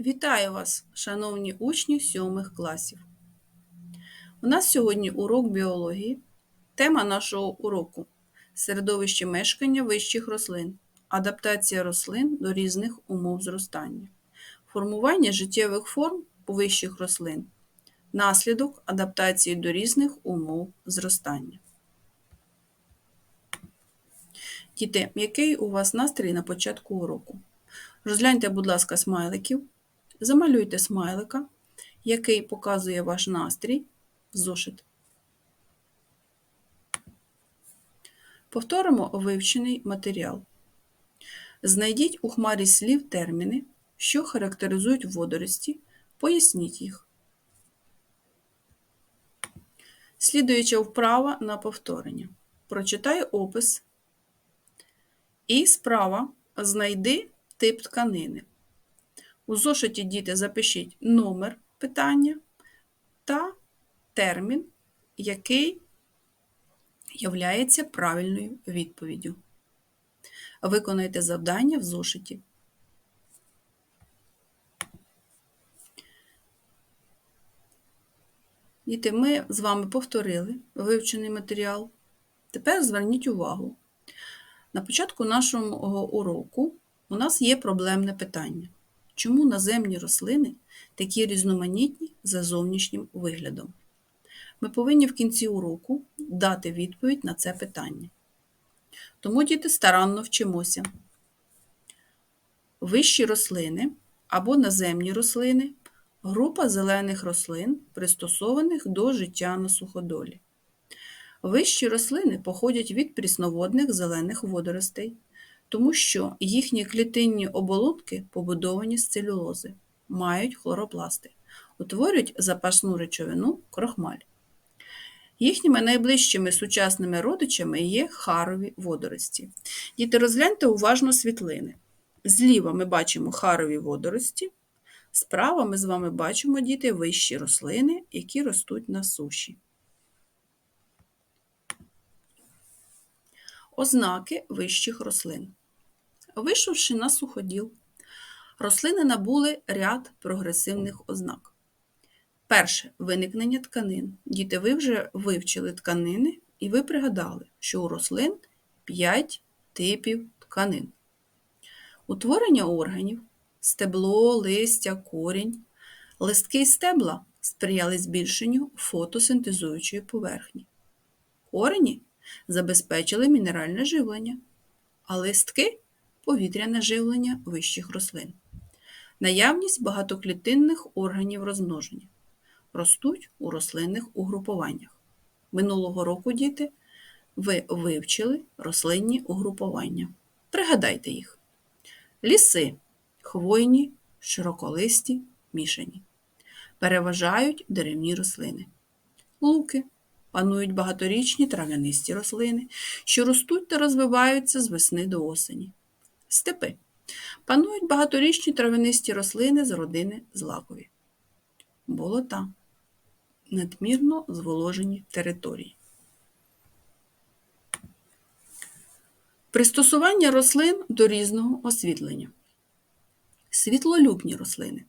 Вітаю вас, шановні учні сьомих класів. У нас сьогодні урок біології. Тема нашого уроку середовище мешкання вищих рослин, адаптація рослин до різних умов зростання, формування життєвих форм вищих рослин, наслідок адаптації до різних умов зростання. Діти, який у вас настрій на початку уроку? Розгляньте, будь ласка, смайликів. Замалюйте смайлика, який показує ваш настрій в зошит. Повторимо вивчений матеріал. Знайдіть у хмарі слів терміни, що характеризують водорості, поясніть їх. Слідуюча вправа на повторення. Прочитай опис. І справа знайди тип тканини. У зошиті діти запишіть номер питання та термін, який являється правильною відповіддю. Виконайте завдання в зошиті. Діти, ми з вами повторили вивчений матеріал. Тепер зверніть увагу. На початку нашого уроку у нас є проблемне питання. Чому наземні рослини такі різноманітні за зовнішнім виглядом? Ми повинні в кінці уроку дати відповідь на це питання. Тому діти старанно вчимося. Вищі рослини або наземні рослини група зелених рослин, пристосованих до життя на суходолі. Вищі рослини походять від прісноводних зелених водоростей, тому що їхні клітинні оболонки побудовані з целюлози, мають хлоропласти, утворюють запасну речовину крохмаль. Їхніми найближчими сучасними родичами є харові водорості. Діти, розгляньте уважно світлини. Зліва ми бачимо харові водорості, справа ми з вами бачимо діти вищі рослини, які ростуть на суші. Ознаки вищих рослин. Вийшовши на суходіл, рослини набули ряд прогресивних ознак. Перше виникнення тканин. Діти, ви вже вивчили тканини, і ви пригадали, що у рослин 5 типів тканин. Утворення органів, стебло, листя, корінь. Листки і стебла сприяли збільшенню фотосинтезуючої поверхні. Корені забезпечили мінеральне живлення, а листки повітряне живлення вищих рослин. Наявність багатоклітинних органів розмноження ростуть у рослинних угрупуваннях. Минулого року, діти, ви вивчили рослинні угрупування. Пригадайте їх: ліси, хвойні, широколисті, мішані. Переважають деревні рослини. Луки панують багаторічні трав'янисті рослини, що ростуть та розвиваються з весни до осені. Степи панують багаторічні травянисті рослини з родини злакові. Болота надмірно зволожені території. Пристосування рослин до різного освітлення. Світлолюбні рослини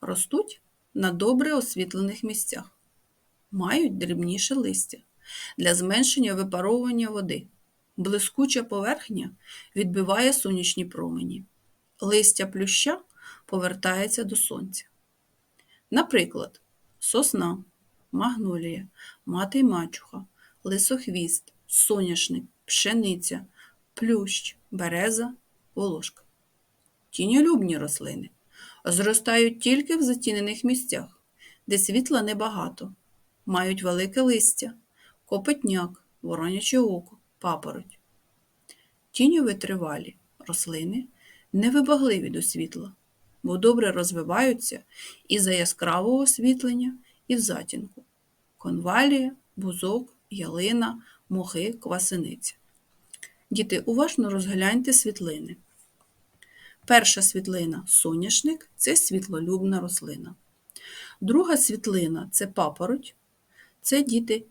ростуть на добре освітлених місцях, мають дрібніше листя для зменшення випаровування води. Блискуча поверхня відбиває сонячні промені. Листя плюща повертається до сонця. Наприклад, сосна магнолія, мати й мачуха, лисохвіст, соняшник, пшениця, плющ, береза, волошка. Тіньолюбні рослини зростають тільки в затінених місцях, де світла небагато, мають велике листя, копитняк, вороняче око, папороть. Тіньовитривалі рослини невибагливі до світла, бо добре розвиваються і за яскравого освітлення, і в затінку конвалія, бузок, ялина, мохи, квасиниця. Діти, уважно розгляньте світлини. Перша світлина соняшник це світлолюбна рослина. Друга світлина це папороть, це діти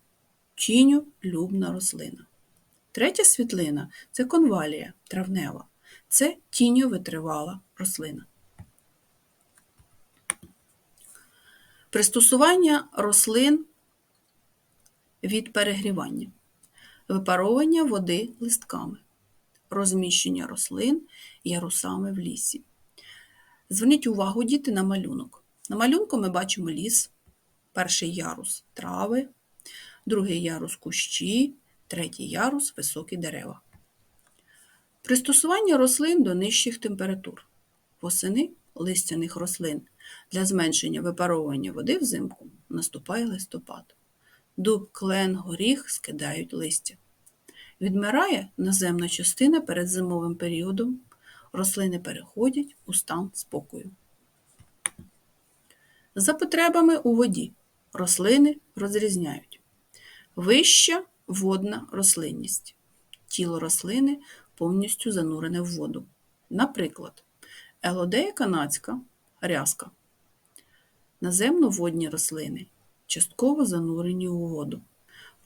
тіньолюбна рослина. Третя світлина це конвалія травнева, це тіньовитривала рослина. Пристосування рослин від перегрівання, випаровування води листками, розміщення рослин ярусами в лісі. Зверніть увагу, діти, на малюнок. На малюнку ми бачимо ліс, перший ярус трави, другий ярус кущі, третій ярус високі дерева. Пристосування рослин до нижчих температур. Восени листяних рослин для зменшення випаровування води взимку наступає листопад. Дуб, клен, горіх скидають листя. Відмирає наземна частина перед зимовим періодом. Рослини переходять у стан спокою. За потребами у воді рослини розрізняють. Вища водна рослинність. Тіло рослини повністю занурене в воду. Наприклад, елодея канадська рязка. Наземноводні рослини частково занурені у воду.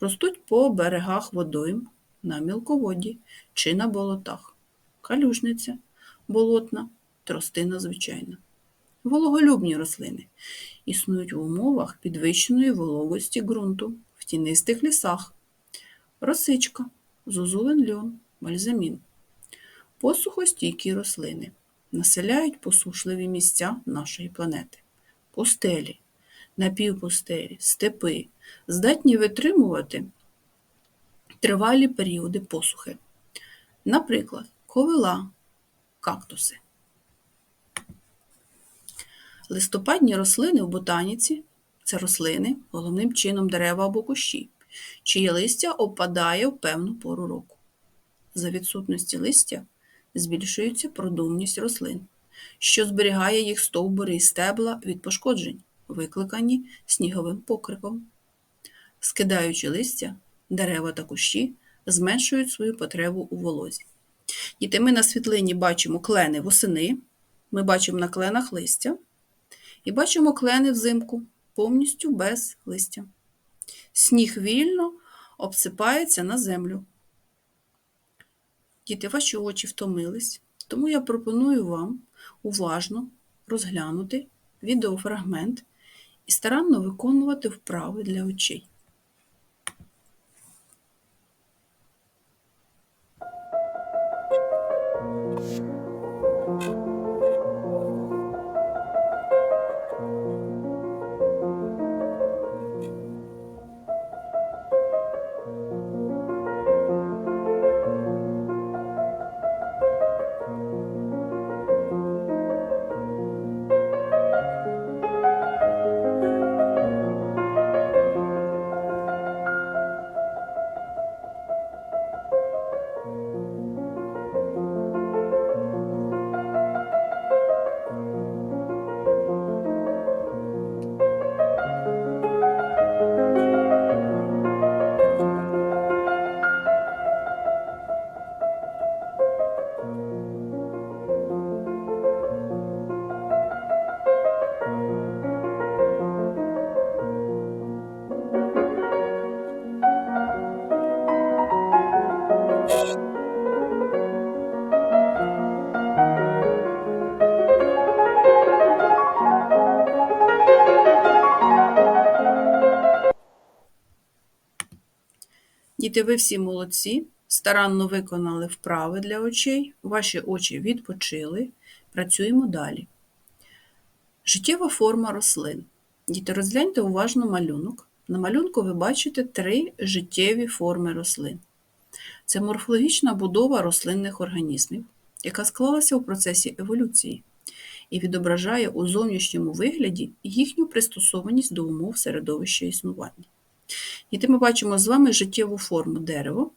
Ростуть по берегах водойм на мілководді чи на болотах. Калюжниця, болотна, тростина звичайна. Вологолюбні рослини існують в умовах підвищеної вологості ґрунту в тінистих лісах. Росичка, зозулин льон, бальзамін. Посухостійкі рослини населяють посушливі місця нашої планети. Пустелі, напівпустелі, степи здатні витримувати тривалі періоди посухи. Наприклад, ковила, кактуси. Листопадні рослини в ботаніці це рослини, головним чином дерева або кущі, чиє листя опадає в певну пору року. За відсутності листя збільшується продумність рослин, що зберігає їх стовбури і стебла від пошкоджень, викликані сніговим покриком. Скидаючи листя, дерева та кущі зменшують свою потребу у волозі. Діти, ми на світлині бачимо клени восени, ми бачимо на кленах листя і бачимо клени взимку повністю без листя. Сніг вільно обсипається на землю. Діти, ваші очі втомились, тому я пропоную вам уважно розглянути відеофрагмент і старанно виконувати вправи для очей. Діти, ви всі молодці, старанно виконали вправи для очей, ваші очі відпочили. Працюємо далі. Життєва форма рослин. Діти, розгляньте уважно малюнок. На малюнку ви бачите три життєві форми рослин. Це морфологічна будова рослинних організмів, яка склалася у процесі еволюції і відображає у зовнішньому вигляді їхню пристосованість до умов середовища існування. І ми бачимо з вами життєву форму дерево,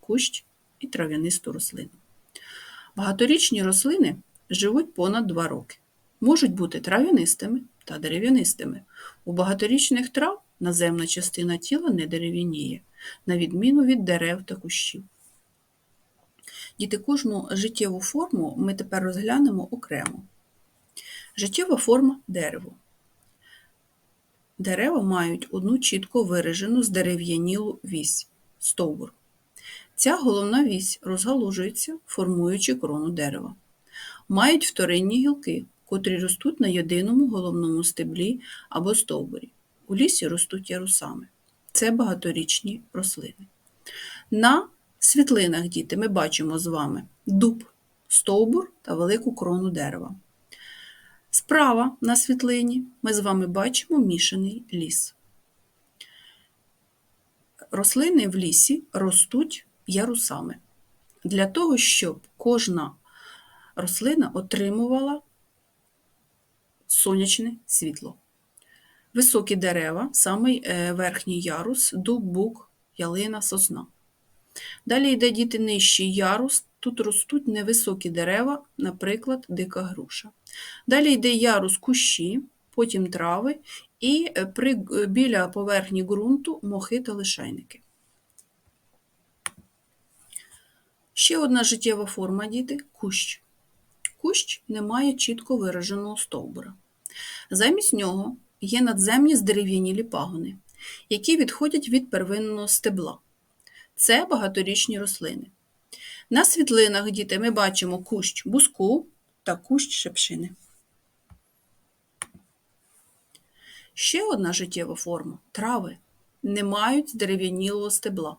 кущ і трав'янисту рослину. Багаторічні рослини живуть понад 2 роки. Можуть бути трав'янистими та дерев'янистими. У багаторічних трав наземна частина тіла не дерев'яніє, на відміну від дерев та кущів. Діти, кожну життєву форму ми тепер розглянемо окремо. Життєва форма дерева. Дерева мають одну чітко виражену здерев'янілу вісь стовбур. Ця головна вісь розгалужується, формуючи крону дерева. Мають вторинні гілки, котрі ростуть на єдиному головному стеблі або стовбурі. У лісі ростуть ярусами. Це багаторічні рослини. На світлинах, діти, ми бачимо з вами дуб, стовбур та велику крону дерева. Справа на світлині ми з вами бачимо мішаний ліс. Рослини в лісі ростуть ярусами для того, щоб кожна рослина отримувала сонячне світло. Високі дерева, самий е, верхній ярус, дуб, бук, ялина, сосна. Далі йде діти нижчий ярус, тут ростуть невисокі дерева, наприклад, дика груша. Далі йде ярус кущі, потім трави і е, при, біля поверхні ґрунту мохи та лишайники. Ще одна життєва форма, діти кущ. Кущ не має чітко вираженого стовбура. Замість нього є надземні здерев'янілі пагони, які відходять від первинного стебла. Це багаторічні рослини. На світлинах, діти, ми бачимо кущ буску та кущ шепшини. Ще одна життєва форма трави не мають здерев'янілого стебла.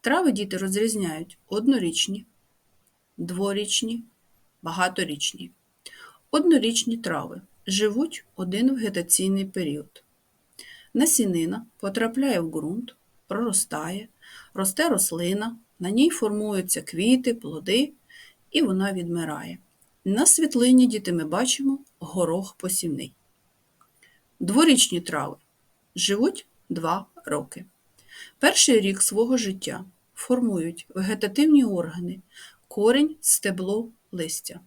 Трави діти розрізняють однорічні, дворічні, багаторічні. Однорічні трави живуть один вегетаційний період. Насінина потрапляє в ґрунт, проростає, росте рослина, на ній формуються квіти, плоди, і вона відмирає. На світлині діти ми бачимо горох посівний. Дворічні трави живуть 2 роки. Перший рік свого життя формують вегетативні органи, корінь, стебло, листя.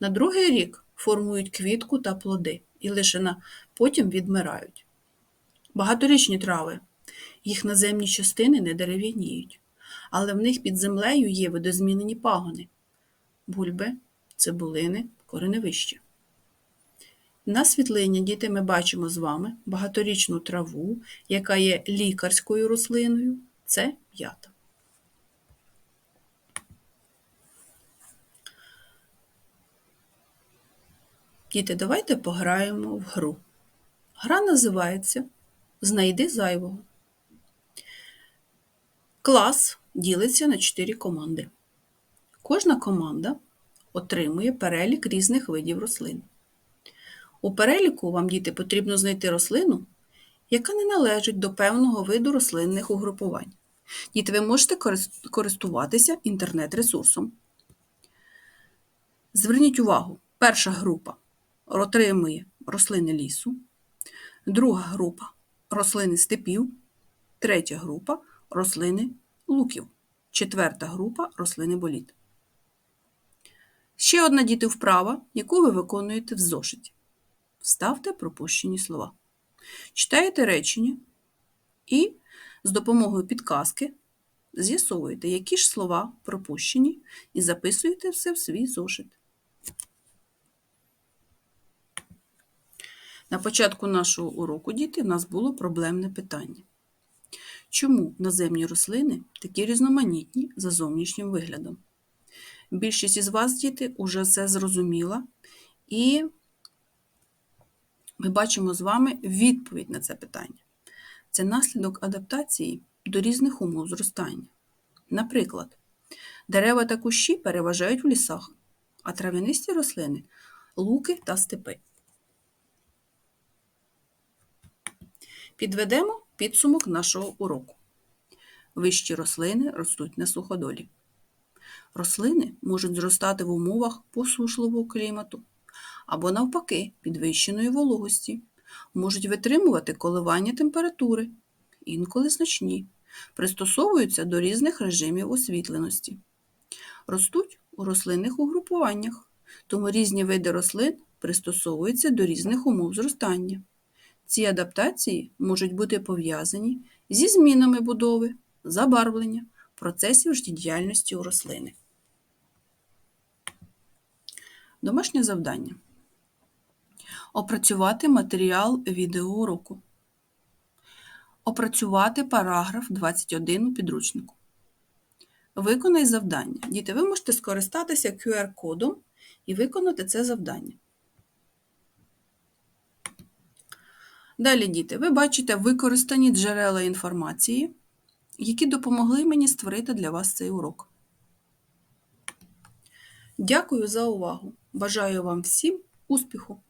На другий рік формують квітку та плоди і лише на потім відмирають. Багаторічні трави. Їх наземні частини не дерев'яніють, але в них під землею є видозмінені пагони бульби, цибулини, кореневища. На світлині діти ми бачимо з вами багаторічну траву, яка є лікарською рослиною, це м'ята. Діти, давайте пограємо в гру. Гра називається Знайди зайвого. Клас ділиться на 4 команди. Кожна команда отримує перелік різних видів рослин. У переліку вам, діти, потрібно знайти рослину, яка не належить до певного виду рослинних угрупувань. Діти, ви можете користуватися інтернет-ресурсом. Зверніть увагу, перша група отримує рослини лісу, друга група рослини степів, третя група рослини луків, четверта група рослини боліт. Ще одна діти вправа, яку ви виконуєте в зошиті. Вставте пропущені слова. Читаєте речення і з допомогою підказки з'ясовуєте, які ж слова пропущені, і записуєте все в свій зошит. На початку нашого уроку, діти, в нас було проблемне питання. Чому наземні рослини такі різноманітні за зовнішнім виглядом? Більшість із вас, діти, уже це зрозуміла, і ми бачимо з вами відповідь на це питання. Це наслідок адаптації до різних умов зростання. Наприклад, дерева та кущі переважають в лісах, а трав'янисті рослини луки та степи. Підведемо підсумок нашого уроку. Вищі рослини ростуть на суходолі. Рослини можуть зростати в умовах посушливого клімату або, навпаки, підвищеної вологості, можуть витримувати коливання температури, інколи значні, пристосовуються до різних режимів освітленості. Ростуть у рослинних угрупуваннях, тому різні види рослин пристосовуються до різних умов зростання. Ці адаптації можуть бути пов'язані зі змінами будови, забарвлення, процесів життєдіяльності у рослини. Домашнє завдання. Опрацювати матеріал відеоуроку. Опрацювати параграф 21 у підручнику. Виконай завдання. Діти, ви можете скористатися QR-кодом і виконати це завдання. Далі, діти, ви бачите використані джерела інформації, які допомогли мені створити для вас цей урок. Дякую за увагу. Бажаю вам всім успіху!